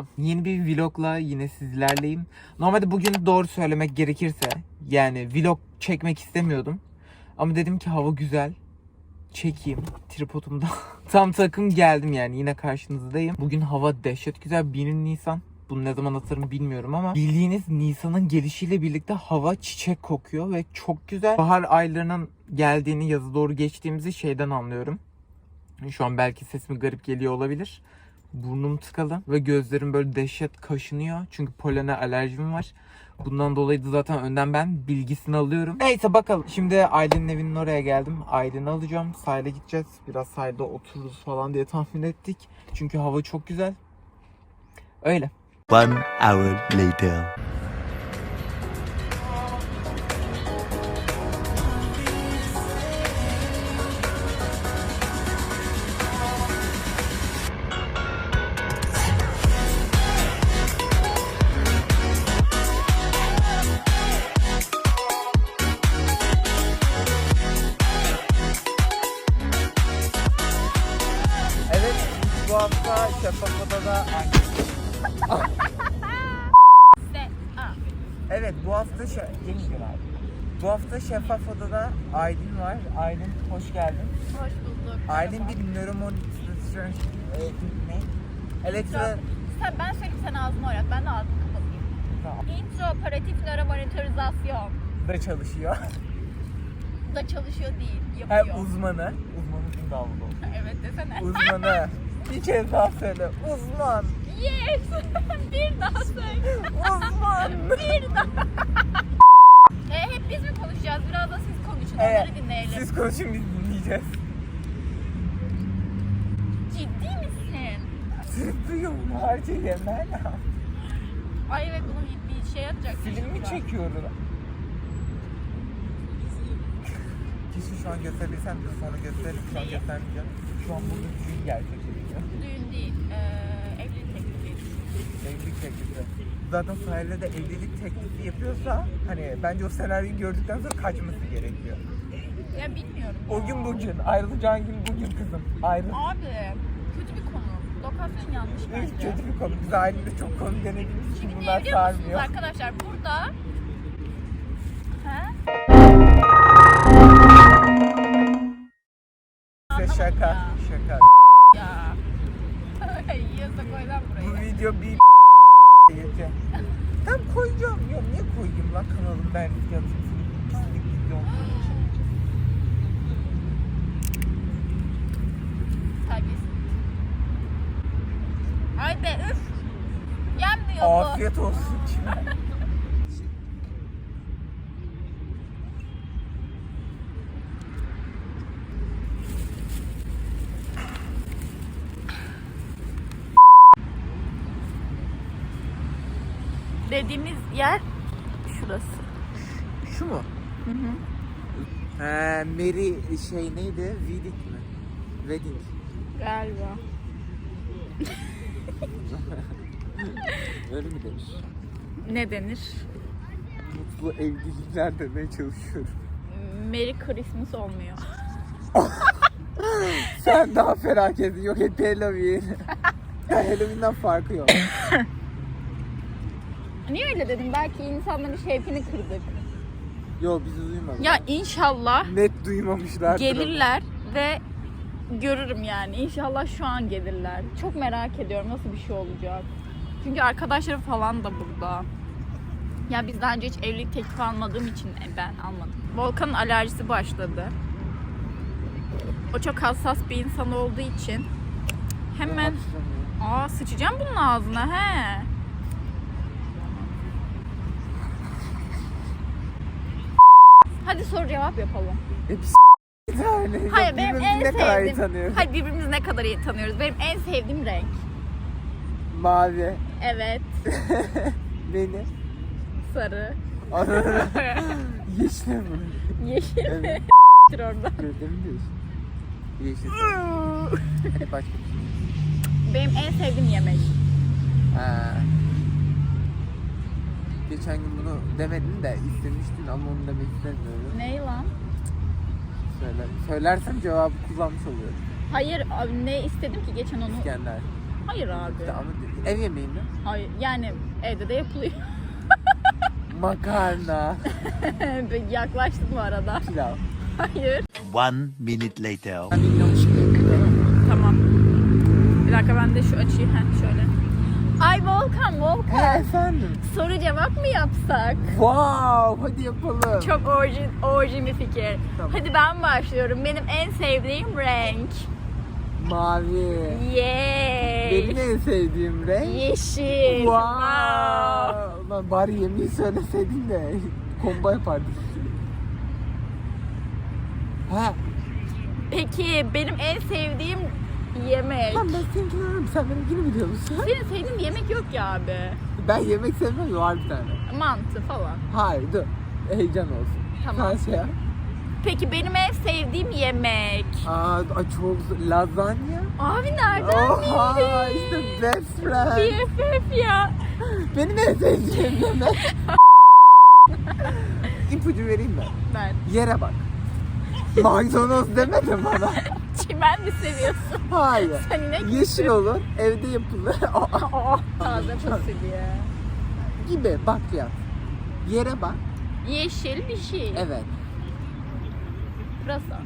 Selam. Yeni bir vlogla yine sizlerleyim. Normalde bugün doğru söylemek gerekirse yani vlog çekmek istemiyordum. Ama dedim ki hava güzel. Çekeyim tripodumda. Tam takım geldim yani yine karşınızdayım. Bugün hava dehşet güzel. 1 Nisan. Bunu ne zaman atarım bilmiyorum ama bildiğiniz Nisan'ın gelişiyle birlikte hava çiçek kokuyor ve çok güzel. Bahar aylarının geldiğini yazı doğru geçtiğimizi şeyden anlıyorum. Şu an belki sesimi garip geliyor olabilir. Burnum tıkalı ve gözlerim böyle dehşet kaşınıyor. Çünkü polene alerjim var. Bundan dolayı da zaten önden ben bilgisini alıyorum. Neyse bakalım. Şimdi Aylin'in evinin oraya geldim. Aylin'i alacağım. Sahile gideceğiz. Biraz sahilde otururuz falan diye tahmin ettik. Çünkü hava çok güzel. Öyle. One hour later. Bu hafta Oda'da Evet bu hafta şe- yeni gün abi. Bu hafta Şeffaf Oda'da Aylin var. Aylin hoş geldin. Hoş bulduk. Aylin bir nöromonitör ne? Elektro... Sen, ben söyleyeyim sen ağzını oynat. Ben de ağzımı kapatayım. Tamam. Intraoperatif nöromonitorizasyon Da çalışıyor. da çalışıyor değil, yapıyor. uzmanı. Uzmanı da oldu. evet desene. Uzmanı. Bir kez daha söyle. Uzman. Yes! bir daha söyle. Uzman. bir daha. e, hep biz mi konuşacağız? Biraz da siz konuşun. Evet, Onları dinleyelim. Siz konuşun biz dinleyeceğiz. Ciddi misin? Duyuyor mu harca yemen? Ay evet bunu bir, bir şey atacak. Film mi çekiyoruz? Kesin şu an gösterebilsem de sonra gösteririm. Şu an göstermeyeceğim. Şu an burada düğün gerçekleşiyor. Değil. Ee, evlilik teklifi. Evlilik teklifi. Zaten sahilde de evlilik teklifi yapıyorsa hani bence o senaryoyu gördükten sonra kaçması gerekiyor. Ya bilmiyorum. O gün bugün, ayrılacağın gün bugün kızım. Ayrıl. Abi kötü bir konu. Lokasyon yanlış bence. kötü bir konu. Biz ailede çok konu denediğimiz için niye bunlar biliyor musunuz sarmıyor. arkadaşlar burada Video bir geçeceğim. Tam koyacağım. Ya niye koyayım lan kanalım ben yapayım pislik video olduğu için. Ay be üf. Yenmiyor bu. Afiyet olsun kime? Dediğimiz yer şurası. Şu mu? Hı hı. He, Mary şey neydi? Wedding mi? Wedding. Galiba. Öyle mi demiş? Ne denir? Mutlu evlilikler demeye çalışıyorum. Merry Christmas olmuyor. Sen daha felaket. Yok et Halloween. Halloween'den farkı yok. Niye öyle dedim? Belki insanların şevkini kırdık. Yo bizi duymadı. Ya inşallah Net duymamışlar. gelirler ve görürüm yani. İnşallah şu an gelirler. Çok merak ediyorum nasıl bir şey olacak. Çünkü arkadaşlarım falan da burada. Ya biz daha önce hiç evlilik teklifi almadığım için e, ben almadım. Volkan'ın alerjisi başladı. O çok hassas bir insan olduğu için hemen aa sıçacağım bunun ağzına he. Hadi soru cevap yapalım. Bir tane. Hayır benim en ne kadar iyi sevdiğim. tanıyoruz. Hayır birbirimizi ne kadar iyi tanıyoruz. Benim en sevdiğim renk. Mavi. Evet. Beni. Sarı. Yeşil mi? Yeşil. Evet. orada. Gözlerim. Yeşil. Hadi başka bir şey. Benim en sevdiğim yemek. Ha. Geçen gün bunu demedin de istemiştin ama onu demek istemiyorum. Ne lan? Söyle. Söylersem cevabı kullanmış oluyorum. Hayır abi ne istedim ki geçen onu? İskender. Hayır abi. İşte ama Ev yemeği mi? Hayır yani evde de yapılıyor. Makarna. Yaklaştım bu arada. Pilav. Hayır. One minute later. Ben. Tamam. Bir dakika ben de şu açıyı heh, şöyle. Ay Volkan He Volkan. efendim. Soru cevap mı yapsak? Wow hadi yapalım. Çok orijin, orijin bir fikir. Tamam. Hadi ben başlıyorum. Benim en sevdiğim renk. Mavi. Yay. Benim en sevdiğim renk. Yeşil. Wow. Lan bari yemeği söyleseydin de komba yapardık. Ha, Peki benim en sevdiğim yemek. lan ben seninkini ararım. Sen benimkini biliyor musun? Senin sevdiğin yemek yok ya abi. Ben yemek sevmem var bir tane. Mantı falan. Hayır dur. Heyecan olsun. Tamam. Sen şey yap. Peki benim en sevdiğim yemek. Aa, ay çok. Lazanya. Abi nereden Oha bildin? işte best friend. BFF ya. Benim en sevdiğim yemek. İpucu vereyim mi? Ben Yere bak. Maydanoz demedim bana. Çimen mi seviyorsun? Hayır. Sen inek Yeşil olur, evde yapılır. Taze fasulye. gibi bakliyat. Yere bak. Yeşil bir şey. Evet. Pırasa.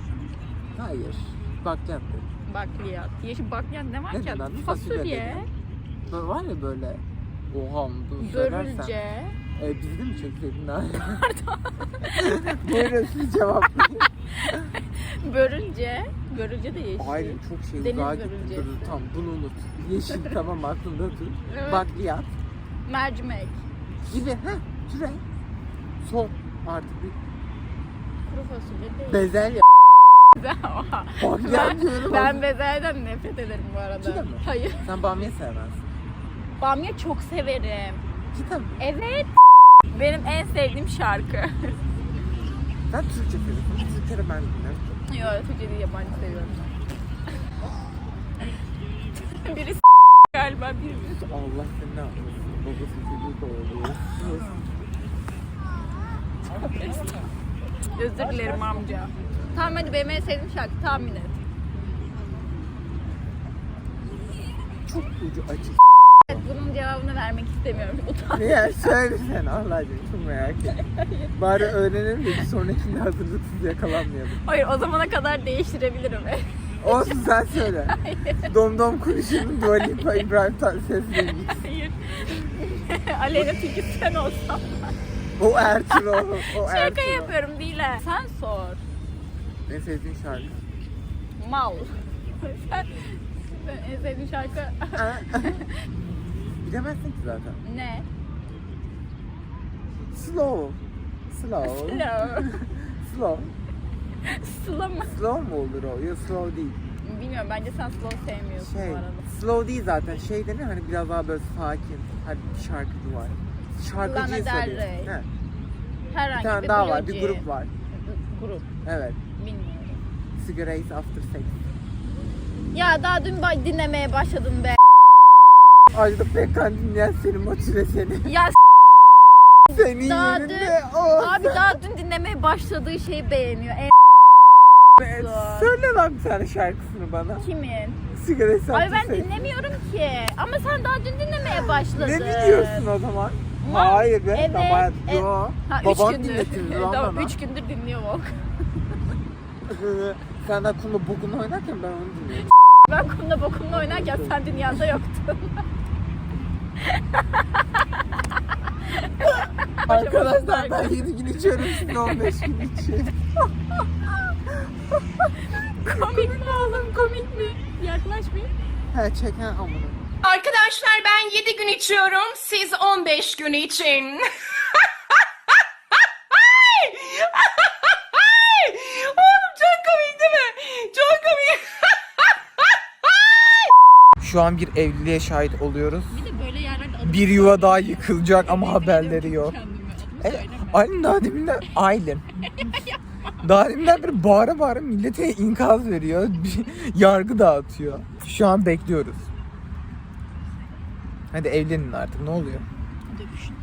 Hayır. Bakliyat. Bakliyat. Yeşil bakliyat ne var ki? lan? Fasulye Fasulye. Böyle var ya böyle. Oha bunu söylersen. Börülce. E, bizi de mi çekseydin daha? Pardon. Buyurun siz cevaplayın. Börülce. Börülce de yeşil. Hayır çok şey Deniz uzağa gittim. Dur, Tamam bunu unut. Yeşil tamam aklında tut. Evet. Bakliyat Mercimek. gibi. Heh türe. Son artık bir Kuru fasulye değil. bezelye. Oha. Bakliyat ben, diyorum. ben bezelyeden nefret ederim bu arada. Cidden mi? Hayır. Sen bamya sevmezsin. Bamya çok severim. Cidden mi? Evet. Benim en sevdiğim şarkı. Ben Türkçe seviyorum. Türkçe'de ben bilmiyorum. Yok Türkçe değil yabancı seviyorum. Biri s- galiba biri Allah seni ne yapmasın. Babası çocuğu doğuruyor. Özür dilerim amca. Tamam hadi benim en sevdiğim şarkı tahmin et. Çok ucu açık. Evet, bunun cevabını vermek istemiyorum. Utan. Niye? Söyle sen Allah aşkına çok merak ettim. Bari öğrenelim de bir sonrakinde hazırlıksız yakalanmayalım. Hayır o zamana kadar değiştirebilirim. Olsun sen söyle. Dom Dom Kuruşu'nun Dua Lipa İbrahim Tatlıses'le Hayır. Aleyna Tilki sen olsan. O Ertuğrul. O Şaka Ertuğrul. yapıyorum ha. Sen sor. En sevdiğin şarkı. Mal. sen, sen en sevdiğin şarkı Bilemezsin ki zaten. ne? Slow. Slow. Slow. Slow. Sıla mı? Slow mu olur o? Ya slow değil. Bilmiyorum bence sen slow sevmiyorsun Şey, bu arada. slow değil zaten. Şey denir hani biraz daha böyle sakin. Hani bir şarkıcı var. Şarkıcıyı Lana Del. He. Herhangi Bir tane daha var. Bir grup var. Grup. Evet. Bilmiyorum. Cigarettes After Sex. Ya daha dün ba- dinlemeye başladım be. Ajda Pekkan dinleyen seni motive seni. Ya Senin Daha yerinde dün- o. abi daha dün dinlemeye başladığı şeyi beğeniyor. En Evet, Söyle lan bir tane şarkısını bana. kimin? Cigarettes After Ay ben Sex. dinlemiyorum ki. Ama sen daha dün dinlemeye başladın. Ne biliyorsun o zaman? Mal. Hayır be. Evet, Baba, evet. yo. Ha, üç Baban gündür. dinletir lan tamam, bana. üç gündür dinliyor Volk. Sen aklımda bokunu oynarken ben onu dinliyorum. Ben kumla bokumla oynarken sen dünyada yoktun. Arkadaşlar ben 7 gün içiyorum siz 15 gün için. komik mi oğlum komik mi? Yaklaşmayın. He çeken amına. Arkadaşlar ben 7 gün içiyorum. Siz 15 gün için. Oğlum çok komik değil mi? Çok komik. Şu an bir evliliğe şahit oluyoruz. Bir yuva daha yıkılacak ama haberleri yok. E. Aylin daha deminden Aylin. Daha deminden beri bağıra bağıra millete inkaz veriyor. Bir yargı dağıtıyor. Şu an bekliyoruz. Hadi evlenin artık ne oluyor? Dövüşün.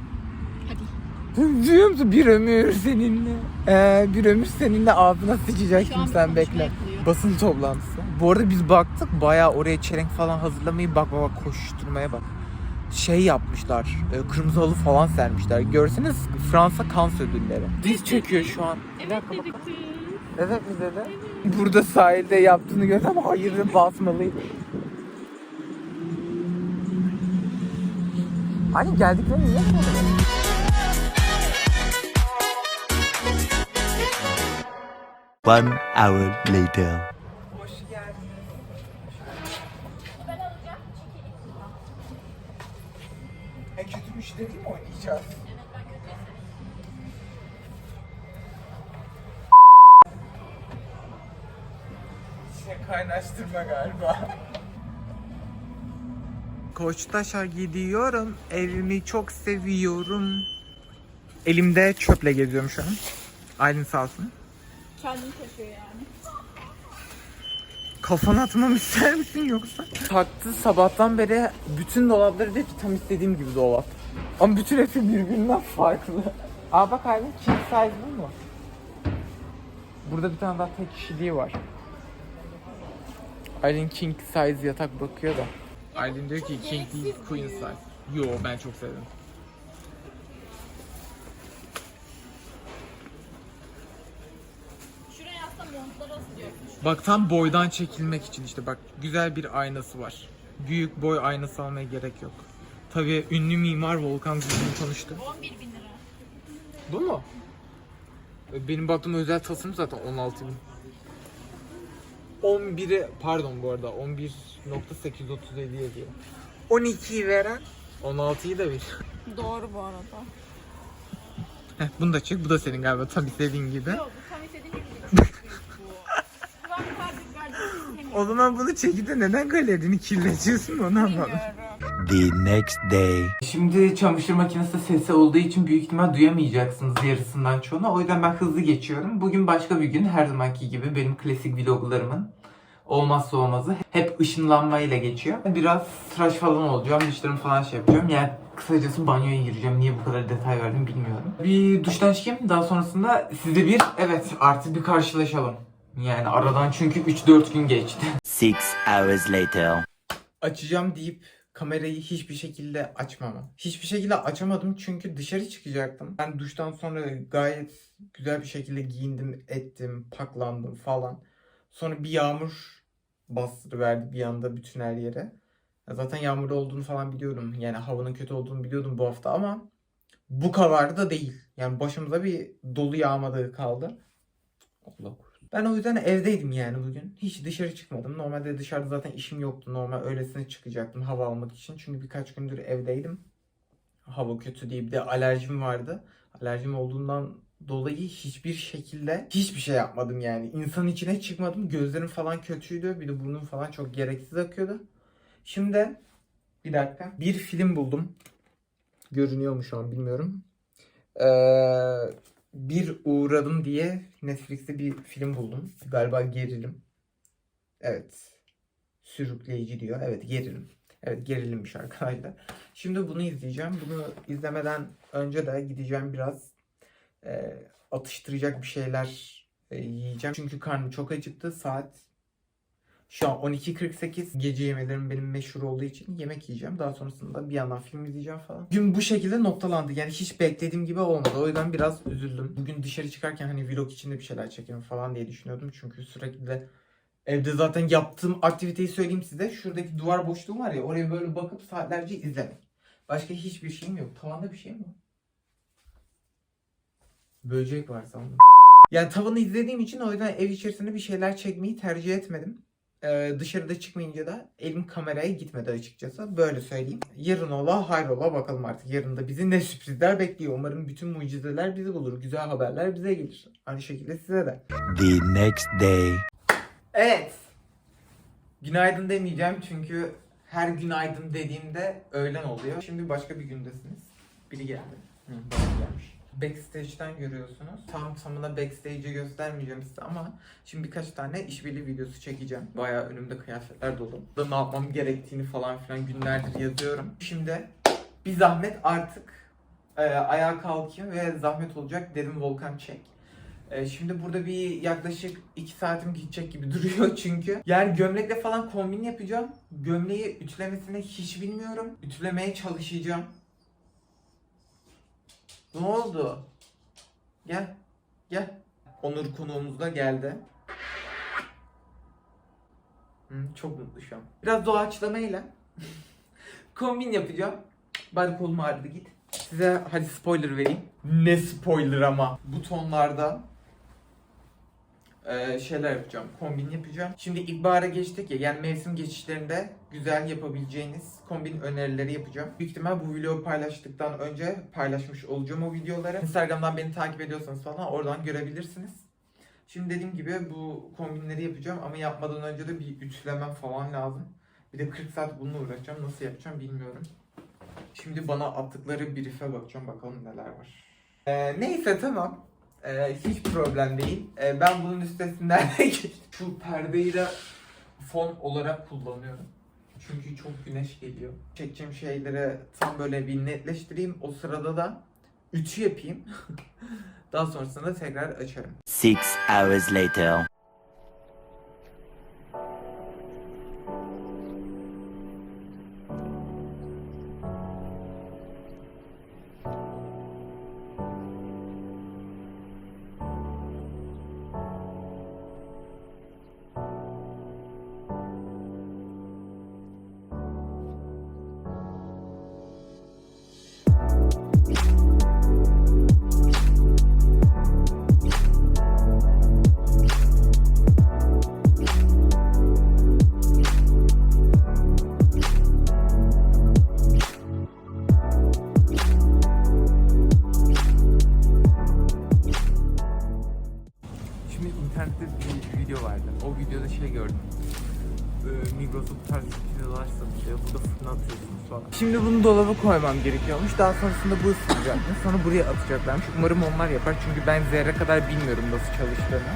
Hadi. Duyuyor musun? Bir ömür seninle. Ee, bir ömür seninle ağzına sıçacak bir bekle. yapılıyor. Basın toplantısı. Bu arada biz baktık bayağı oraya çelenk falan hazırlamayı bak bak bak koşuşturmaya bak. Şey yapmışlar. e, Kırmızı halı falan sermişler. Görseniz Fransa Kans ödülleri. Diz çekiyor şu an. Dakika bakalım. Evet mi dedi? Burada sahilde yaptığını gördüm ama hayır basmalıydı. Hani geldiklerini niye söylemedin? One hour later. Hoş geldin. E kötü müşteri mi oynayacağız? Şey kaynaştırma galiba. Koçtaş'a gidiyorum. Evimi çok seviyorum. Elimde çöple geziyorum şu an. Aylin sağ olsun. Kendini taşıyor yani. Kafana atmamı ister misin yoksa? Taktı sabahtan beri bütün dolapları dedi ki tam istediğim gibi dolap. Ama bütün hepsi birbirinden farklı. Aa bak Aylin king size bu mu? Burada bir tane daha tek kişiliği var. Aylin king size yatak bakıyor da. Aylin diyor ki king değil queen size. Yo ben çok sevdim. Bak tam boydan çekilmek için işte bak güzel bir aynası var. Büyük boy aynası almaya gerek yok. Tabii ünlü mimar Volkan Gül'ün konuştu. 11 bin lira. Bu mu? E, Benim baktığım özel tasarım zaten 16 bin. 11'i pardon bu arada 11.837 yazıyor. 12'yi veren 16'yı da bir. Doğru bu arada. Heh, bunu da çek. Bu da senin galiba tam istediğin gibi. Yok bu tam istediğim gibi bu. O zaman bunu çekip de neden galerini kirletiyorsun onu anlamadım. The next day. Şimdi çamaşır makinesi sesi olduğu için büyük ihtimal duyamayacaksınız yarısından çoğunu. O yüzden ben hızlı geçiyorum. Bugün başka bir gün her zamanki gibi benim klasik vloglarımın olmazsa olmazı hep ışınlanmayla geçiyor. Biraz tıraş falan olacağım, dişlerimi falan şey yapacağım. Yani kısacası banyoya gireceğim. Niye bu kadar detay verdim bilmiyorum. Bir duştan çıkayım. Daha sonrasında sizde bir evet artık bir karşılaşalım. Yani aradan çünkü 3-4 gün geçti. Six hours later. açacağım deyip kamerayı hiçbir şekilde açmamam. Hiçbir şekilde açamadım çünkü dışarı çıkacaktım. Ben duştan sonra gayet güzel bir şekilde giyindim, ettim, paklandım falan. Sonra bir yağmur bastırıverdi bir anda bütün her yere. Zaten yağmurlu olduğunu falan biliyordum. Yani havanın kötü olduğunu biliyordum bu hafta ama bu kadar da değil. Yani başımıza bir dolu yağmadığı kaldı. Allah korusun. Ben o yüzden evdeydim yani bugün. Hiç dışarı çıkmadım. Normalde dışarıda zaten işim yoktu. Normal öylesine çıkacaktım hava almak için. Çünkü birkaç gündür evdeydim. Hava kötü diye bir de alerjim vardı. Alerjim olduğundan dolayı hiçbir şekilde hiçbir şey yapmadım yani. İnsanın içine çıkmadım. Gözlerim falan kötüydü. Bir de burnum falan çok gereksiz akıyordu. Şimdi bir dakika. Bir film buldum. Görünüyor mu şu an bilmiyorum. Ee, bir uğradım diye Netflix'te bir film buldum. Galiba gerilim. Evet. Sürükleyici diyor. Evet gerilim. Evet gerilimmiş arkadaşlar. Şimdi bunu izleyeceğim. Bunu izlemeden önce de gideceğim biraz e, atıştıracak bir şeyler e, yiyeceğim. Çünkü karnım çok acıktı. Saat şu an 12.48 gece yemelerim benim meşhur olduğu için yemek yiyeceğim. Daha sonrasında bir yandan film izleyeceğim falan. Gün bu şekilde noktalandı. Yani hiç beklediğim gibi olmadı. O yüzden biraz üzüldüm. Bugün dışarı çıkarken hani vlog içinde bir şeyler çekelim falan diye düşünüyordum. Çünkü sürekli de evde zaten yaptığım aktiviteyi söyleyeyim size. Şuradaki duvar boşluğu var ya oraya böyle bakıp saatlerce izlemek. Başka hiçbir şeyim yok. Tavanda bir şey mi? Böcek var sandım. Yani tavanı izlediğim için o yüzden ev içerisinde bir şeyler çekmeyi tercih etmedim. Ee, dışarıda çıkmayınca da elim kameraya gitmedi açıkçası. Böyle söyleyeyim. Yarın ola hayrola bakalım artık. Yarın da bizi ne sürprizler bekliyor. Umarım bütün mucizeler bizi bulur. Güzel haberler bize gelir. Aynı şekilde size de. The next day. Evet. Günaydın demeyeceğim çünkü her günaydın dediğimde öğlen oluyor. Şimdi başka bir gündesiniz. Biri geldi. Hı, gelmiş. Backstage'den görüyorsunuz. Tam tamına backstage'i göstermeyeceğim size ama şimdi birkaç tane işbirliği videosu çekeceğim. Bayağı önümde kıyafetler dolu. Da ne yapmam gerektiğini falan filan günlerdir yazıyorum. Şimdi bir zahmet artık e, ayağa kalkayım ve zahmet olacak dedim Volkan çek. Ee, şimdi burada bir yaklaşık 2 saatim gidecek gibi duruyor çünkü. Yani gömlekle falan kombin yapacağım. Gömleği ütülemesini hiç bilmiyorum. Ütülemeye çalışacağım. Ne oldu? Gel. Gel. Onur konuğumuz da geldi. Hı, çok mutlu şu an. Biraz doğaçlamayla kombin yapacağım. Bari kolum ağrıdı git. Size hadi spoiler vereyim. Ne spoiler ama. Bu eee, şeyler yapacağım. Kombin yapacağım. Şimdi ilkbahara geçtik ya yani mevsim geçişlerinde güzel yapabileceğiniz kombin önerileri yapacağım. Büyük ihtimal bu videoyu paylaştıktan önce paylaşmış olacağım o videoları. Instagram'dan beni takip ediyorsanız falan oradan görebilirsiniz. Şimdi dediğim gibi bu kombinleri yapacağım ama yapmadan önce de bir ütülemem falan lazım. Bir de 40 saat bununla uğraşacağım. Nasıl yapacağım bilmiyorum. Şimdi bana attıkları brief'e bakacağım bakalım neler var. Ee, neyse tamam. Ee, hiç problem değil. Ee, ben bunun üstesinden şu perdeyi de fon olarak kullanıyorum. Çünkü çok güneş geliyor. Çekeceğim şeyleri tam böyle bir netleştireyim. O sırada da ütü yapayım. Daha sonrasında tekrar açarım. Six hours later. Migros'ta bu tarz pizzalar satılıyor. Burada fırına atıyorsunuz falan. Şimdi bunu dolaba koymam gerekiyormuş. Daha sonrasında bu ısıtacakmış. Sonra buraya atacaklarmış. Umarım onlar yapar. Çünkü ben zerre kadar bilmiyorum nasıl çalıştığını.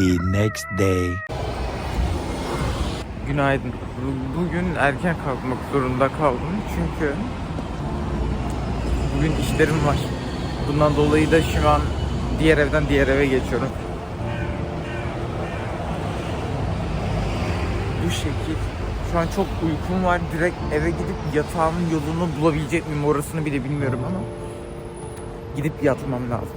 The next day. Günaydın. Bu- Bugün erken kalkmak zorunda kaldım çünkü bugün işlerim var. Bundan dolayı da şu an diğer evden diğer eve geçiyorum. Bu şekil. Şu an çok uykum var. Direkt eve gidip yatağımın yolunu bulabilecek miyim orasını bile bilmiyorum ama gidip yatmam lazım.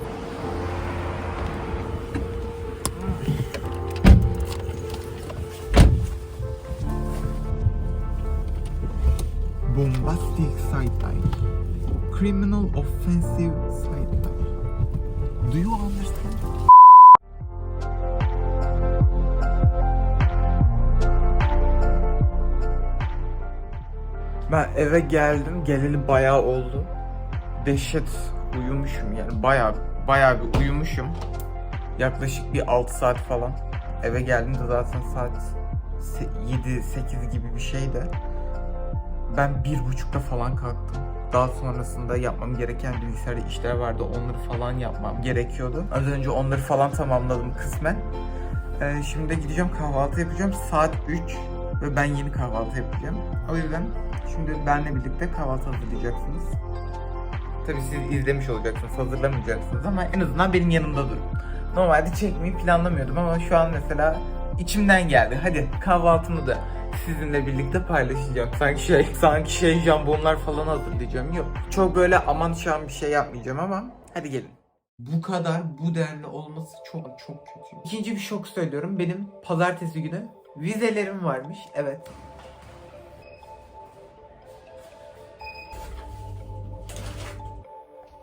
Bombastic side-eye. Criminal offensive side-eye. Do you understand? Ben eve geldim. Geleli bayağı oldu. Dehşet uyumuşum yani. Bayağı bayağı bir uyumuşum. Yaklaşık bir 6 saat falan. Eve geldiğimde zaten saat 7-8 gibi bir şeydi. Ben bir buçukta falan kalktım. Daha sonrasında yapmam gereken bilgisayarda işler vardı. Onları falan yapmam gerekiyordu. Az önce onları falan tamamladım kısmen. Ee, şimdi de gideceğim kahvaltı yapacağım. Saat 3 ve ben yeni kahvaltı yapacağım. O yüzden şimdi benle birlikte kahvaltı hazırlayacaksınız. Tabii siz izlemiş olacaksınız, hazırlamayacaksınız ama en azından benim yanımda durun. Normalde çekmeyi planlamıyordum ama şu an mesela içimden geldi. Hadi kahvaltımı da sizinle birlikte paylaşacağım. Sanki şey, sanki şey jambonlar falan hazırlayacağım. Yok. Çok böyle aman şu an bir şey yapmayacağım ama hadi gelin. Bu kadar bu denli olması çok çok kötü. İkinci bir şok söylüyorum. Benim pazartesi günü vizelerim varmış. Evet.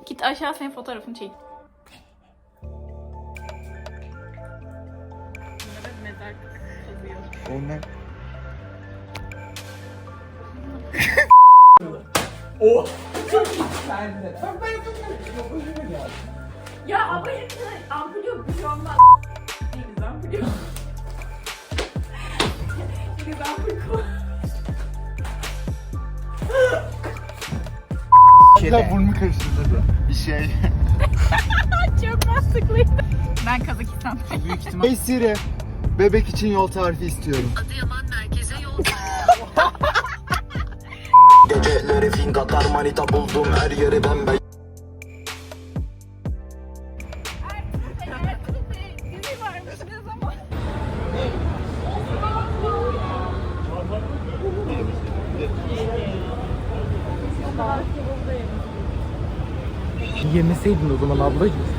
Git aşağı senin fotoğrafını çek. Kazıyor. Onlar Ben de. Ben ben çok hoşuma geldi. Ya ama hepsine ampul yok bir şey olmaz. Değiliz ampul yok. Biz ampul koy. ya burnu karıştırdı bir şey. Çok mantıklıydı. Ben Kazakistan. Büyük ihtimal Hey Siri, bebek için yol tarifi istiyorum. Geceleri fink atar manita buldum her yeri bembe yemeseydin o zaman ablacığım.